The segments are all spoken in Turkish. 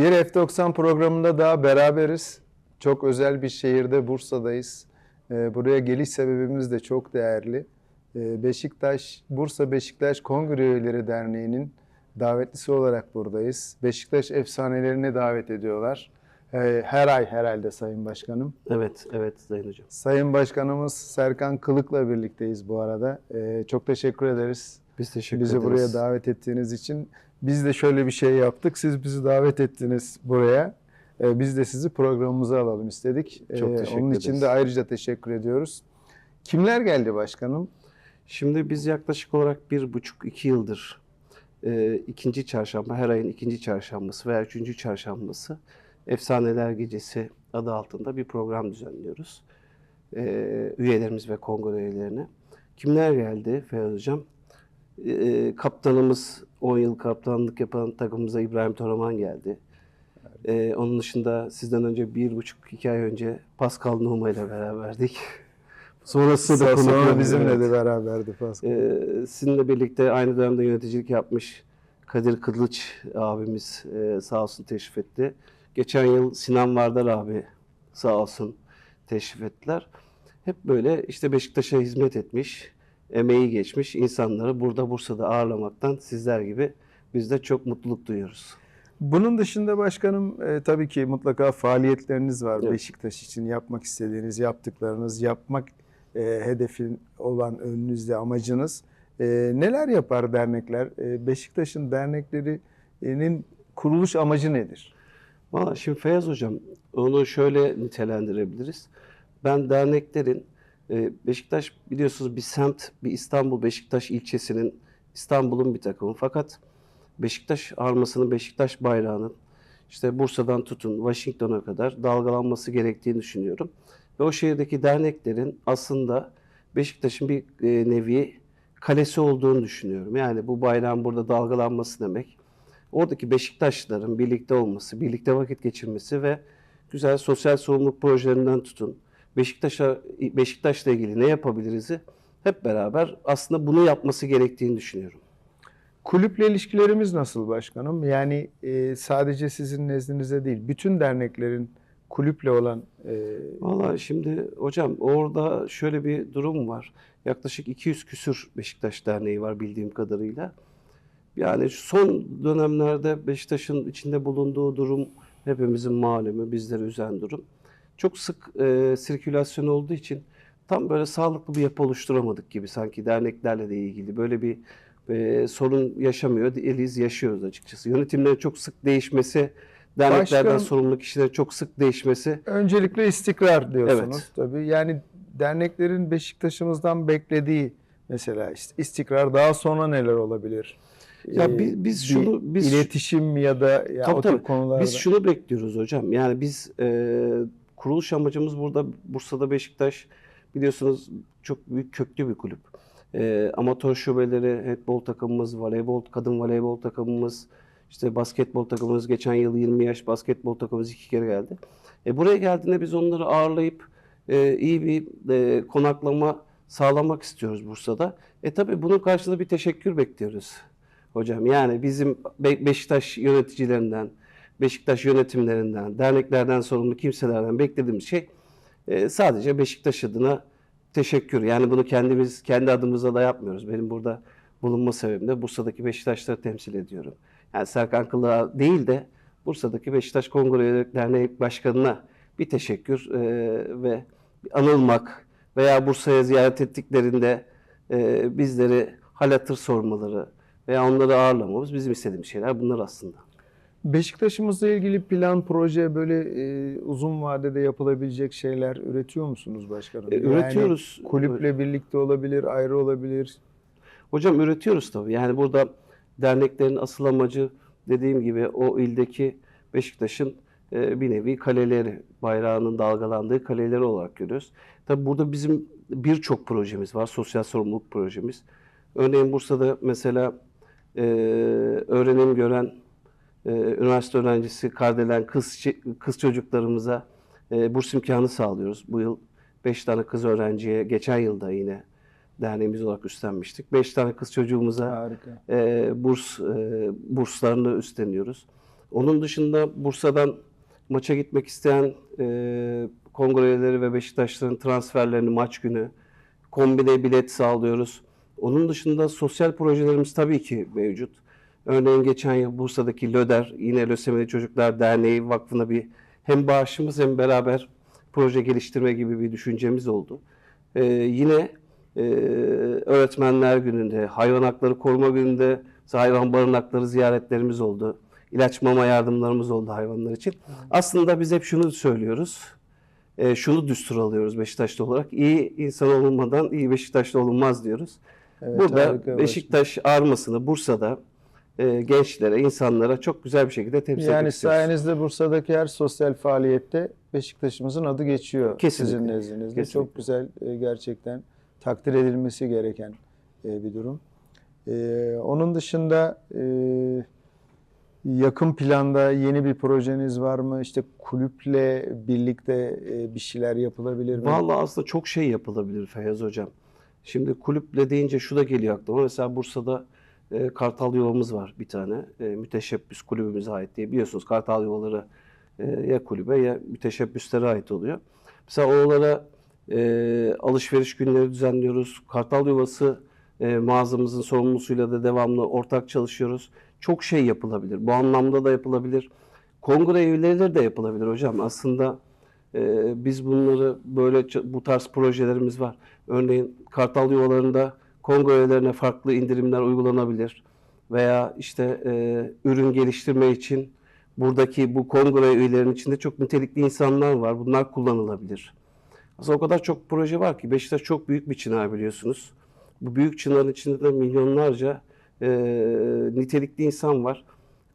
Bir F90 programında daha beraberiz. Çok özel bir şehirde Bursa'dayız. Ee, Buraya geliş sebebimiz de çok değerli. Ee, Beşiktaş, Bursa Beşiktaş Kongre Üyeleri Derneği'nin davetlisi olarak buradayız. Beşiktaş efsanelerini davet ediyorlar. Ee, Her ay herhalde Sayın Başkanım. Evet, evet Sayın Hocam. Sayın Başkanımız Serkan Kılık'la birlikteyiz bu arada. Çok teşekkür ederiz. Biz teşekkür Bizi ederiz. buraya davet ettiğiniz için. Biz de şöyle bir şey yaptık. Siz bizi davet ettiniz buraya. Ee, Biz de sizi programımıza alalım istedik. Çok Ee, teşekkür Onun için ederiz. de ayrıca teşekkür ediyoruz. Kimler geldi başkanım? Şimdi biz yaklaşık olarak bir buçuk iki yıldır e, ikinci çarşamba, her ayın ikinci çarşambası veya üçüncü çarşambası Efsaneler Gecesi adı altında bir program düzenliyoruz. E, üyelerimiz ve kongre üyelerine. Kimler geldi Feyyaz Hocam? E, kaptanımız 10 yıl kaptanlık yapan takımımıza İbrahim Toraman geldi. E, onun dışında sizden önce bir buçuk iki ay önce Pascal Numa ile beraberdik. Sonrasında da Sonra bizimle evet. de beraberdi Pascal. Ee, sizinle birlikte aynı dönemde yöneticilik yapmış Kadir Kılıç abimiz e, sağ olsun teşrif etti. Geçen yıl Sinan Vardar abi sağ olsun teşrif ettiler. Hep böyle işte Beşiktaş'a hizmet etmiş, emeği geçmiş insanları burada Bursa'da ağırlamaktan sizler gibi biz de çok mutluluk duyuyoruz. Bunun dışında başkanım e, tabii ki mutlaka faaliyetleriniz var Evet. Beşiktaş için yapmak istediğiniz, yaptıklarınız, yapmak e, hedefin olan önünüzde amacınız. E, neler yapar dernekler? E, Beşiktaş'ın derneklerinin kuruluş amacı nedir? Valla şimdi Feyyaz Hocam onu şöyle nitelendirebiliriz. Ben derneklerin Beşiktaş biliyorsunuz bir semt, bir İstanbul Beşiktaş ilçesinin İstanbul'un bir takımı. Fakat Beşiktaş armasının, Beşiktaş bayrağının işte Bursa'dan tutun Washington'a kadar dalgalanması gerektiğini düşünüyorum. Ve o şehirdeki derneklerin aslında Beşiktaş'ın bir e, nevi kalesi olduğunu düşünüyorum. Yani bu bayrağın burada dalgalanması demek oradaki Beşiktaşlıların birlikte olması, birlikte vakit geçirmesi ve güzel sosyal sorumluluk projelerinden tutun. Beşiktaş'a Beşiktaş'la ilgili ne yapabiliriz'i hep beraber aslında bunu yapması gerektiğini düşünüyorum. Kulüple ilişkilerimiz nasıl başkanım? Yani e, sadece sizin nezdinizde değil, bütün derneklerin kulüple olan e, Valla şimdi hocam orada şöyle bir durum var. Yaklaşık 200 küsür Beşiktaş Derneği var bildiğim kadarıyla. Yani son dönemlerde Beşiktaş'ın içinde bulunduğu durum hepimizin malumu, bizleri üzen durum. Çok sık e, sirkülasyon olduğu için tam böyle sağlıklı bir yapı oluşturamadık gibi sanki derneklerle de ilgili böyle bir e, sorun yaşamıyor değiliz, yaşıyoruz açıkçası. Yönetimlerin çok sık değişmesi, derneklerden Başkan- sorumlu kişilerin çok sık değişmesi Öncelikle istikrar diyorsunuz Evet. tabii. Yani derneklerin Beşiktaş'ımızdan beklediği mesela işte istikrar daha sonra neler olabilir? Ya Ee, bi- biz bir şunu- biz- iletişim ya da ya Tabii, tabii. konularda. Biz şunu bekliyoruz hocam. Yani biz e, kuruluş amacımız burada Bursa'da Beşiktaş biliyorsunuz çok büyük köklü bir kulüp. E, amatör şubeleri, handbol takımımız, voleybol, kadın voleybol takımımız, işte basketbol takımımız geçen yıl 20 yaş basketbol takımımız iki kere geldi. E, buraya geldiğinde biz onları ağırlayıp e, iyi bir e, konaklama sağlamak istiyoruz Bursa'da. E tabii bunun karşılığında bir teşekkür bekliyoruz hocam. Yani bizim Be- Beşiktaş yöneticilerinden, Beşiktaş yönetimlerinden, derneklerden sorumlu kimselerden beklediğimiz şey e, sadece Beşiktaş adına teşekkür. Yani bunu kendimiz kendi adımıza da yapmıyoruz. Benim burada bulunma sebebim de Bursa'daki Beşiktaşları temsil ediyorum. Yani Serkan Kılığa değil de Bursa'daki Beşiktaş Kongre Derneği Başkanı'na bir teşekkür e, ve anılmak veya Bursa'ya ziyaret ettiklerinde e, bizleri hal hatır sormaları veya onları ağırlamamız bizim istediğimiz şeyler bunlar aslında. Beşiktaş'ımızla ilgili plan, proje böyle e, uzun vadede yapılabilecek şeyler üretiyor musunuz başkanım? E, üretiyoruz. Yani kulüple birlikte olabilir, ayrı olabilir. Hocam üretiyoruz tabii. Yani burada derneklerin asıl amacı dediğim gibi o ildeki Beşiktaş'ın e, bir nevi kaleleri, bayrağının dalgalandığı kaleleri olarak görüyoruz. Tabii burada bizim birçok projemiz var. Sosyal sorumluluk projemiz. Örneğin Bursa'da mesela e, öğrenim gören e, üniversite öğrencisi Kardelen kız kız çocuklarımıza e, burs imkanı sağlıyoruz. Bu yıl 5 tane kız öğrenciye, geçen yılda yine derneğimiz olarak üstlenmiştik. 5 tane kız çocuğumuza Harika. e, burs e, burslarını üstleniyoruz. Onun dışında Bursa'dan maça gitmek isteyen e, kongre üyeleri ve Beşiktaşların transferlerini maç günü kombine bilet sağlıyoruz. Onun dışında sosyal projelerimiz tabii ki mevcut. Örneğin geçen yıl Bursa'daki LÖDER, yine Lösemili Çocuklar Derneği Vakfı'na bir hem bağışımız hem beraber proje geliştirme gibi bir düşüncemiz oldu. Ee, yine e, Öğretmenler Günü'nde, Hayvan Hakları Koruma Günü'nde hayvan barınakları ziyaretlerimiz oldu. İlaç mama yardımlarımız oldu hayvanlar için. Aslında biz hep şunu söylüyoruz. E, şunu düstur alıyoruz Beşiktaşlı olarak. İyi insan olunmadan iyi Beşiktaşlı olunmaz diyoruz. Evet, Burada Beşiktaş armasını Bursa'da e, gençlere, insanlara çok güzel bir şekilde temsil Yani etmek istiyoruz. sayenizde Bursa'daki her sosyal faaliyette Beşiktaş'ımızın adı geçiyor Kesinlikle. sizin nezdinizde. Kesinlikle. Çok güzel e, gerçekten takdir edilmesi gereken e, bir durum. E, Onun dışında e, yakın planda yeni bir projeniz var mı? İşte kulüple birlikte e, bir şeyler yapılabilir mi? Vallahi aslında çok şey yapılabilir Feyyaz Hocam. Şimdi kulüple deyince şu da geliyor aklıma. Mesela Bursa'da e, Kartal Yuvamız var bir tane. E, müteşebbüs kulübümüze ait diye. Biliyorsunuz Kartal Yuvaları e, ya kulübe ya müteşebbüslere ait oluyor. Mesela oralara e, alışveriş günleri düzenliyoruz. Kartal Yuvası e, mağazamızın sorumlusuyla da devamlı ortak çalışıyoruz. Çok şey yapılabilir. Bu anlamda da yapılabilir. Kongre üyeleri de yapılabilir hocam. Aslında ee, biz bunları böyle bu tarz projelerimiz var. Örneğin Kartal yuvalarında kongre üyelerine farklı indirimler uygulanabilir. Veya işte e, ürün geliştirme için buradaki bu kongre üyelerinin içinde çok nitelikli insanlar var. Bunlar kullanılabilir. Aslında o kadar çok proje var ki Beşiktaş çok büyük bir çınar biliyorsunuz. Bu büyük çınarın içinde de milyonlarca e, nitelikli insan var.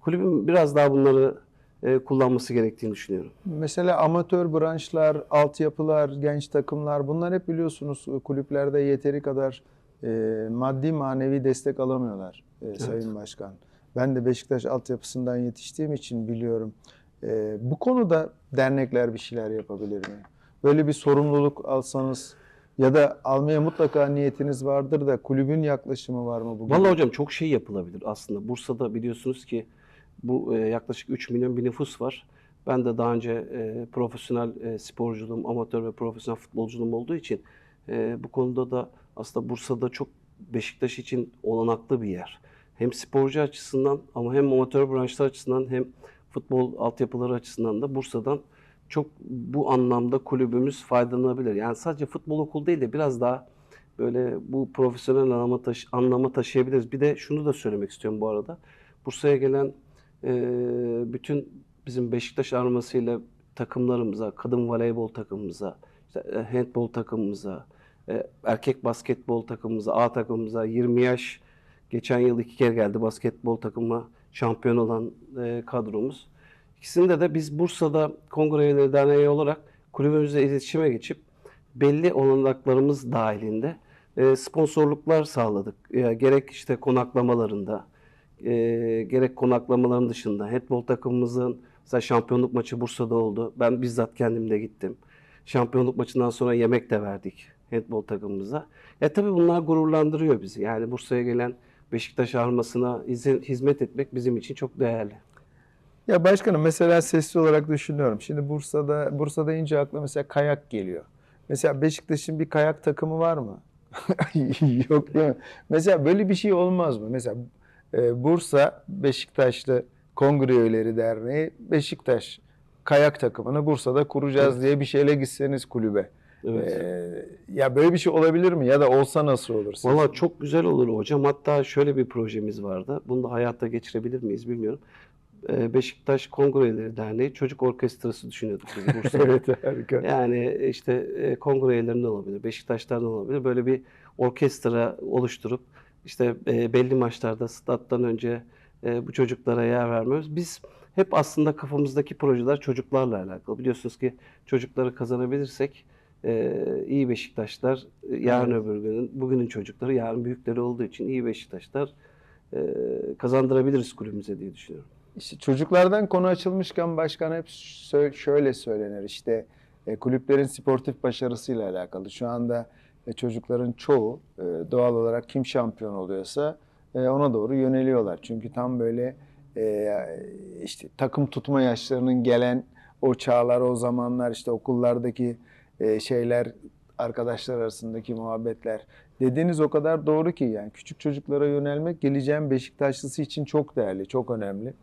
Kulübün biraz daha bunları e, kullanması gerektiğini düşünüyorum. Mesela amatör branşlar, altyapılar, genç takımlar bunlar hep biliyorsunuz kulüplerde yeteri kadar e, maddi manevi destek alamıyorlar e, Sayın Başkan. Ben de Beşiktaş altyapısından yetiştiğim için biliyorum. E, bu konuda dernekler bir şeyler yapabilir mi? Böyle bir sorumluluk alsanız ya da almaya mutlaka niyetiniz vardır da kulübün yaklaşımı var mı bugün? Vallahi hocam çok şey yapılabilir aslında. Bursa'da biliyorsunuz ki bu e, yaklaşık 3 milyon bir nüfus var. Ben de daha önce e, profesyonel e, sporculuğum, amatör ve profesyonel futbolculuğum olduğu için e, bu konuda da aslında Bursa'da çok Beşiktaş için olanaklı bir yer. Hem sporcu açısından ama hem amatör branşlar açısından hem futbol altyapıları açısından da Bursa'dan çok bu anlamda kulübümüz faydalanabilir. Yani sadece futbol okulu değil de biraz daha böyle bu profesyonel anlama, taşı, anlama taşıyabiliriz. Bir de şunu da söylemek istiyorum bu arada. Bursa'ya gelen e, bütün bizim Beşiktaş armasıyla takımlarımıza, kadın voleybol takımımıza, işte e, handbol takımımıza, erkek basketbol takımımıza, A takımımıza 20 yaş geçen yıl iki kere geldi basketbol takımı şampiyon olan e, kadromuz. İkisinde de biz Bursa'da Kongre Üyeleri Derneği olarak kulübümüzle iletişime geçip belli olanaklarımız dahilinde e, sponsorluklar sağladık. E, gerek işte konaklamalarında, e, gerek konaklamaların dışında handbol takımımızın mesela şampiyonluk maçı Bursa'da oldu. Ben bizzat kendim de gittim. Şampiyonluk maçından sonra yemek de verdik handbol takımımıza. Ya tabii bunlar gururlandırıyor bizi. Yani Bursa'ya gelen Beşiktaş armasına hizmet etmek bizim için çok değerli. Ya başkanım mesela sesli olarak düşünüyorum. Şimdi Bursa'da Bursa'da ince akla mesela kayak geliyor. Mesela Beşiktaş'ın bir kayak takımı var mı? Yok değil mi? Mesela böyle bir şey olmaz mı? Mesela e, Bursa Beşiktaşlı Kongre Üyeleri Derneği Beşiktaş kayak takımını Bursa'da kuracağız diye bir şeyle gitseniz kulübe. Evet. E, ya böyle bir şey olabilir mi? Ya da olsa nasıl olur? sizce? Valla çok güzel olur hocam. Hatta şöyle bir projemiz vardı. Bunu da hayata geçirebilir miyiz bilmiyorum. Ee, Beşiktaş Kongreleri Derneği Çocuk Orkestrası düşünüyorduk biz Bursa'da. evet harika. Yani işte e, kongre üyelerinden olabilir, Beşiktaşlardan olabilir. Böyle bir orkestra oluşturup işte e, belli maçlarda stat'tan önce e, bu çocuklara yer vermiyoruz. Biz hep aslında kafamızdaki projeler çocuklarla alakalı. Biliyorsunuz ki çocukları kazanabilirsek e, iyi Beşiktaşlar e, yarın Evet. öbür günün, bugünün çocukları yarın büyükleri olduğu için iyi Beşiktaşlar e, kazandırabiliriz kulübümüze diye düşünüyorum. İşte çocuklardan konu açılmışken başkan hep şöyle söylenir işte e, kulüplerin sportif başarısıyla alakalı. Şu anda e, çocukların çoğu e, doğal olarak kim şampiyon oluyorsa e, ona doğru yöneliyorlar. Çünkü tam böyle e, işte takım tutma yaşlarının gelen o çağlar, o zamanlar işte okullardaki e, şeyler, arkadaşlar arasındaki muhabbetler. Dediğiniz o kadar doğru ki yani küçük çocuklara yönelmek geleceğin Beşiktaşlısı için çok değerli, çok önemli.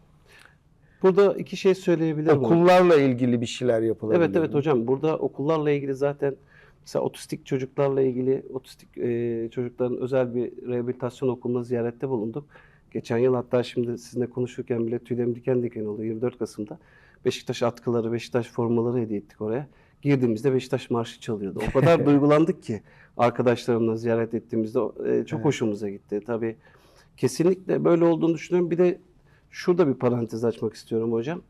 Burada iki şey söyleyebilirim. Okullarla ilgili bir şeyler yapılabilir. Evet evet mi? hocam burada okullarla ilgili zaten mesela otistik çocuklarla ilgili otistik e, çocukların özel bir rehabilitasyon okulunda ziyarette bulunduk. Geçen yıl hatta şimdi sizinle konuşurken bile tüylerim diken diken oldu 24 Kasım'da. Beşiktaş atkıları, Beşiktaş formaları hediye ettik oraya. Girdiğimizde Beşiktaş marşı çalıyordu. O kadar duygulandık ki arkadaşlarımla ziyaret ettiğimizde e, çok Evet. hoşumuza gitti. Tabii kesinlikle böyle olduğunu düşünüyorum. Bir de şurada bir parantez açmak istiyorum hocam.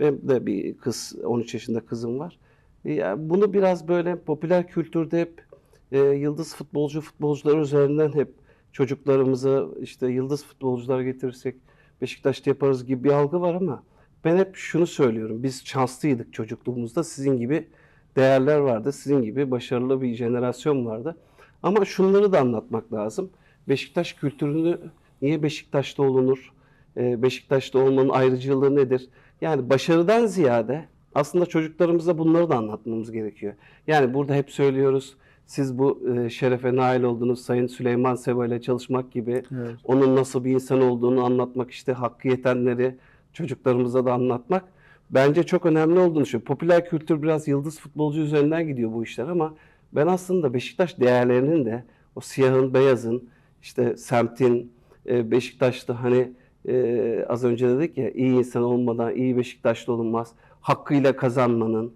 Benim de bir kız, 13 yaşında kızım var. Ya bunu biraz böyle popüler kültürde hep e, yıldız futbolcu futbolcular üzerinden hep çocuklarımıza işte yıldız futbolcular getirirsek Beşiktaş'ta yaparız gibi bir algı var ama ben hep şunu söylüyorum. Biz şanslıydık çocukluğumuzda. Sizin gibi değerler vardı. Sizin gibi başarılı bir jenerasyon vardı. Ama şunları da anlatmak lazım. Beşiktaş kültürünü niye Beşiktaş'ta olunur? Ee, Beşiktaş'ta olmanın ayrıcalığı nedir? Yani başarıdan ziyade aslında çocuklarımıza bunları da anlatmamız gerekiyor. Yani burada hep söylüyoruz. Siz bu e, şerefe nail oldunuz. Sayın Süleyman Seba ile çalışmak gibi Evet. onun nasıl bir insan olduğunu anlatmak, işte hakkı yetenleri çocuklarımıza da anlatmak bence çok önemli olduğunu düşünüyorum. Popüler kültür biraz yıldız futbolcu üzerinden gidiyor bu işler ama ben aslında Beşiktaş değerlerinin de o siyahın, beyazın, işte semtin, e, Beşiktaş'ta hani e, az önce dedik ya iyi insan olmadan iyi Beşiktaşlı olunmaz. Hakkıyla kazanmanın,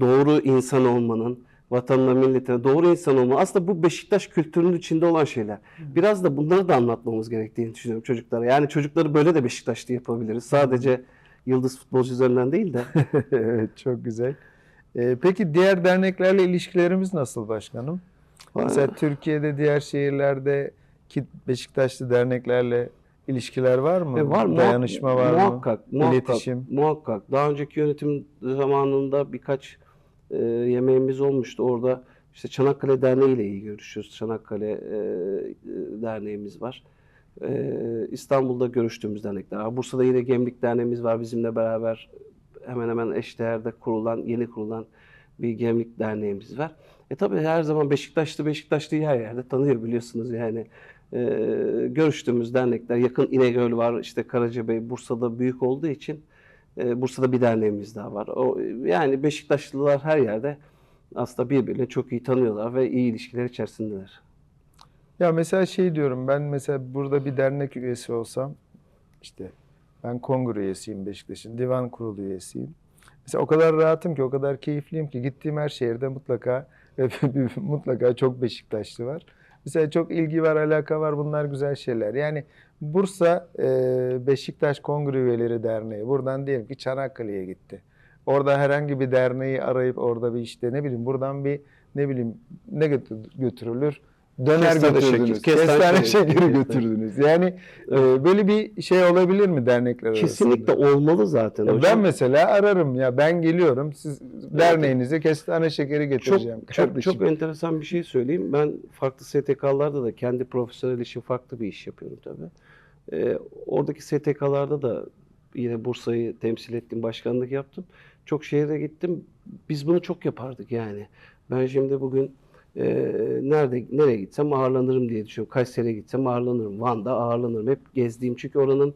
doğru insan olmanın, vatanına, milletine doğru insan olma. Aslında bu Beşiktaş kültürünün içinde olan şeyler. Biraz da bunları da anlatmamız gerektiğini düşünüyorum çocuklara. Yani çocukları böyle de Beşiktaşlı yapabiliriz. Sadece yıldız futbolcu üzerinden değil de. evet, çok güzel. Ee, peki diğer derneklerle ilişkilerimiz nasıl başkanım? Mesela Türkiye'de diğer şehirlerde Beşiktaşlı derneklerle ilişkiler var mı? E, var muhak- Dayanışma var mı? muhakkak, Muhakkak, İletişim. muhakkak. Daha önceki yönetim zamanında birkaç e, yemeğimiz olmuştu. Orada işte Çanakkale Derneği ile iyi görüşüyoruz. Çanakkale e, e, Derneğimiz var. E, İstanbul'da görüştüğümüz dernekler var. Bursa'da yine Gemlik Derneğimiz var bizimle beraber hemen hemen eşdeğerde kurulan, yeni kurulan bir Gemlik Derneğimiz var. E tabii her zaman Beşiktaşlı Beşiktaşlı'yı her yerde tanıyor biliyorsunuz yani. E, görüştüğümüz dernekler yakın İnegöl var, işte Karacabey, Bursa'da büyük olduğu için e, Bursa'da bir derneğimiz daha var. O, yani Beşiktaşlılar her yerde aslında birbirini çok iyi tanıyorlar ve iyi ilişkiler içerisindeler. Ya mesela şey diyorum ben mesela burada bir dernek üyesi olsam işte ben kongre üyesiyim Beşiktaş'ın divan kurulu üyesiyim. Mesela o kadar rahatım ki o kadar keyifliyim ki gittiğim her şehirde mutlaka mutlaka çok Beşiktaşlı var. Mesela çok ilgi var, alaka var. Bunlar güzel şeyler. Yani Bursa e, Beşiktaş Kongre Üyeleri Derneği buradan diyelim ki Çanakkale'ye gitti. Orada herhangi bir derneği arayıp orada bir işte ne bileyim buradan bir ne bileyim ne götür- götürülür? Döner Kestane götürdünüz. şekeri, kestane Kestane şekeri. şekeri götürdünüz. Yani e, böyle bir şey olabilir mi dernekler arasında? Kesinlikle olmalı zaten Ya hocam. ben mesela ararım ya ben geliyorum siz derneğinize kestane şekeri getireceğim Çok, çok, kardeşim. çok enteresan bir şey söyleyeyim. Ben farklı STK'larda da kendi profesyonel işim farklı bir iş yapıyorum tabii. Ee, oradaki STK'larda da yine Bursa'yı temsil ettim, başkanlık yaptım. Çok şehre gittim. Biz bunu çok yapardık yani. Ben şimdi bugün e, nerede nereye gitsem ağırlanırım diye düşünüyorum. Kayseri'ye gitsem ağırlanırım. Van'da ağırlanırım. Hep gezdiğim çünkü oranın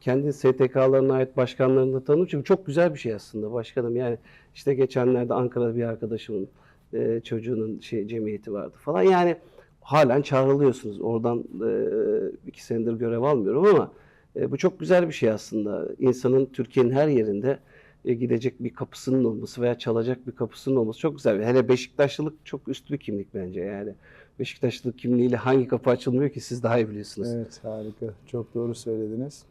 kendi STK'larına ait başkanlarını da tanıyorum. Çünkü çok güzel bir şey aslında başkanım. Yani işte geçenlerde Ankara'da bir arkadaşımın e, çocuğunun şey cemiyeti vardı falan. Yani halen çağrılıyorsunuz. Oradan e, iki senedir görev almıyorum ama e, bu çok güzel bir şey aslında. İnsanın Türkiye'nin her yerinde e, gidecek bir kapısının olması veya çalacak bir kapısının olması çok güzel. Hele Beşiktaşlılık çok üst bir kimlik bence yani. Beşiktaşlılık kimliğiyle hangi kapı açılmıyor ki siz daha iyi biliyorsunuz. Evet harika. Çok doğru söylediniz.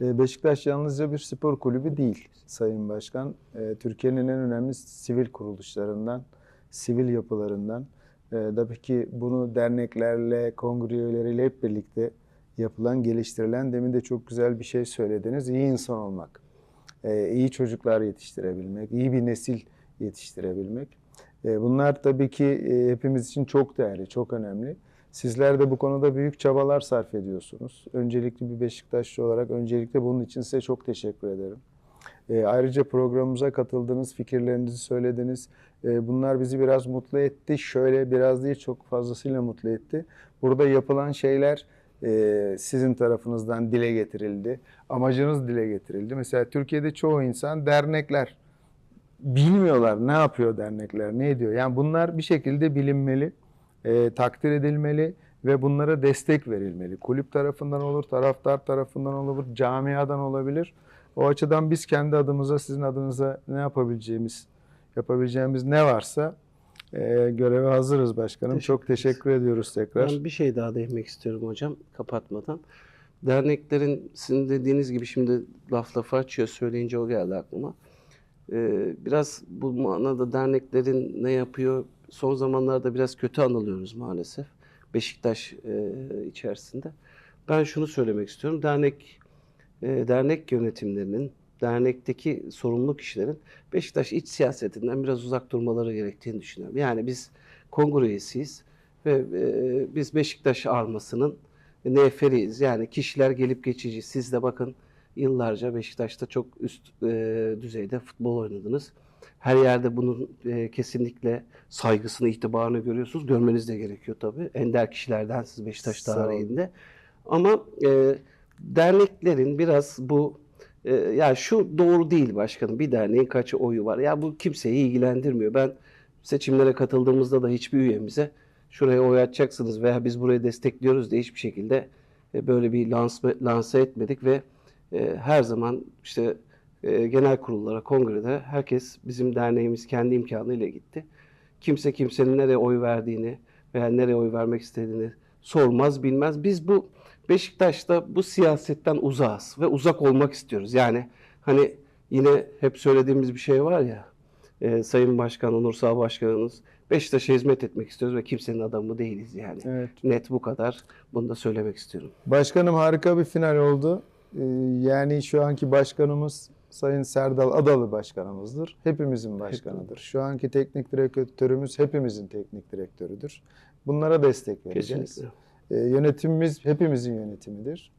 Ee, Beşiktaş yalnızca bir spor kulübü değil Sayın Başkan. Ee, Türkiye'nin en önemli sivil kuruluşlarından, sivil yapılarından. Tabii ki bunu derneklerle, kongre üyeleriyle hep birlikte yapılan, geliştirilen, demin de çok güzel bir şey söylediniz. İyi insan olmak, iyi çocuklar yetiştirebilmek, iyi bir nesil yetiştirebilmek. Ee, Bunlar tabii ki e, hepimiz için çok değerli, çok önemli. Sizler de bu konuda büyük çabalar sarf ediyorsunuz. Öncelikli bir Beşiktaşlı olarak öncelikle bunun için size çok teşekkür ederim. E, ayrıca programımıza katıldınız, fikirlerinizi söylediniz. E, bunlar bizi biraz mutlu etti. Şöyle biraz değil çok fazlasıyla mutlu etti. Burada yapılan şeyler e, sizin tarafınızdan dile getirildi. Amacınız dile getirildi. Mesela Türkiye'de çoğu insan dernekler bilmiyorlar ne yapıyor dernekler, ne ediyor. Yani bunlar bir şekilde bilinmeli, e, takdir edilmeli ve bunlara destek verilmeli. Kulüp tarafından olur, taraftar tarafından olur, camiadan olabilir. O açıdan biz kendi adımıza, sizin adınıza ne yapabileceğimiz, yapabileceğimiz ne varsa e, göreve hazırız başkanım. Teşekkür Çok ederiz. teşekkür ediyoruz tekrar. Ben bir şey daha değinmek istiyorum hocam kapatmadan. Derneklerin sizin dediğiniz gibi şimdi laf lafı açıyor söyleyince o geldi aklıma. Ee, biraz bu manada derneklerin ne yapıyor son zamanlarda biraz kötü anılıyoruz maalesef Beşiktaş e, içerisinde. Ben şunu söylemek istiyorum. Dernek e, dernek yönetimlerinin, dernekteki sorumlu kişilerin Beşiktaş iç siyasetinden biraz uzak durmaları gerektiğini düşünüyorum. Yani biz kongre üyesiyiz ve e, biz Beşiktaş armasının neferiyiz. Yani kişiler gelip geçici. Siz de bakın yıllarca Beşiktaş'ta çok üst e, düzeyde futbol oynadınız. Her yerde bunun e, kesinlikle saygısını, itibarını görüyorsunuz. Görmeniz de gerekiyor tabii. Ender kişilerdensiniz Beşiktaş Sağ olun. tarihinde. Ama e, derneklerin biraz bu e, ya şu doğru değil başkanım. Bir derneğin kaç oyu var? Ya bu kimseyi ilgilendirmiyor. Ben seçimlere katıldığımızda da hiçbir üyemize şuraya oy atacaksınız veya biz burayı destekliyoruz diye hiçbir şekilde e, böyle bir lansme, lanse etmedik ve e, her zaman işte e, genel kurullara, kongrede herkes bizim derneğimiz kendi imkanıyla gitti. Kimse kimsenin nereye oy verdiğini veya nereye oy vermek istediğini sormaz, bilmez. Biz bu Beşiktaş'ta bu siyasetten uzağız ve uzak olmak istiyoruz. Yani hani yine hep söylediğimiz bir şey var ya, e, Sayın Başkan, Onur Sağ Başkanımız Beşiktaş'a hizmet etmek istiyoruz ve kimsenin adamı değiliz yani. Evet. Net bu kadar. Bunu da söylemek istiyorum. Başkanım harika bir final oldu. Ee, Yani şu anki başkanımız Sayın Serdal Adalı başkanımızdır. Hepimizin başkanıdır. Şu anki teknik direktörümüz hepimizin teknik direktörüdür. Bunlara destek vereceğiz. Kesinlikle. Ee, yönetimimiz hepimizin yönetimidir.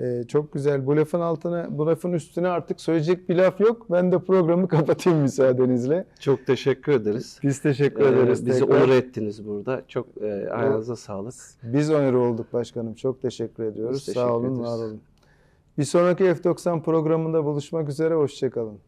Ee, çok güzel. Bu lafın altına, bu lafın üstüne artık söyleyecek bir laf yok. Ben de programı kapatayım müsaadenizle. Çok teşekkür ederiz. Biz teşekkür Ee, ederiz. bizi tekrar. onur ettiniz burada. Çok e, ayağınıza sağlık. Biz onur olduk başkanım. Çok teşekkür ediyoruz. Biz teşekkür Sağ olun, ederiz. var olun. Bir sonraki F90 programında buluşmak üzere. Hoşçakalın.